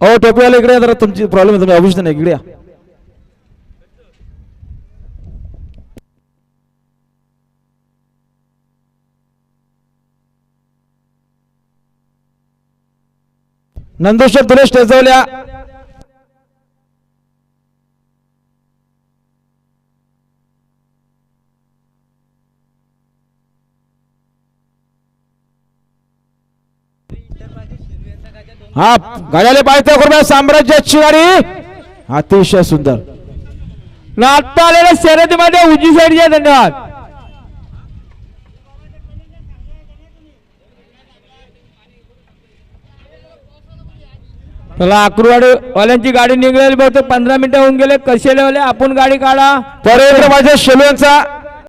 अहो टोपीवाला इकडे या जरा तुमची प्रॉब्लेम आहे तुम्ही ऑफिस नाही इकडे या. नंदोशर तुला स्टेजवल्या हा गाड्याला पाहिजे कृपया साम्राज्याची गाडी अतिशय सुंदर. न आलेल्या शर्यतीमध्ये उजी साईड धन्यवाद. चला अक्रुवाडी वाल्यांची गाडी निघालेली बहुतेक पंधरा मिनिटं होऊन गेले. कसे वाले? आपण गाडी काढा. तर माझ्या शेलू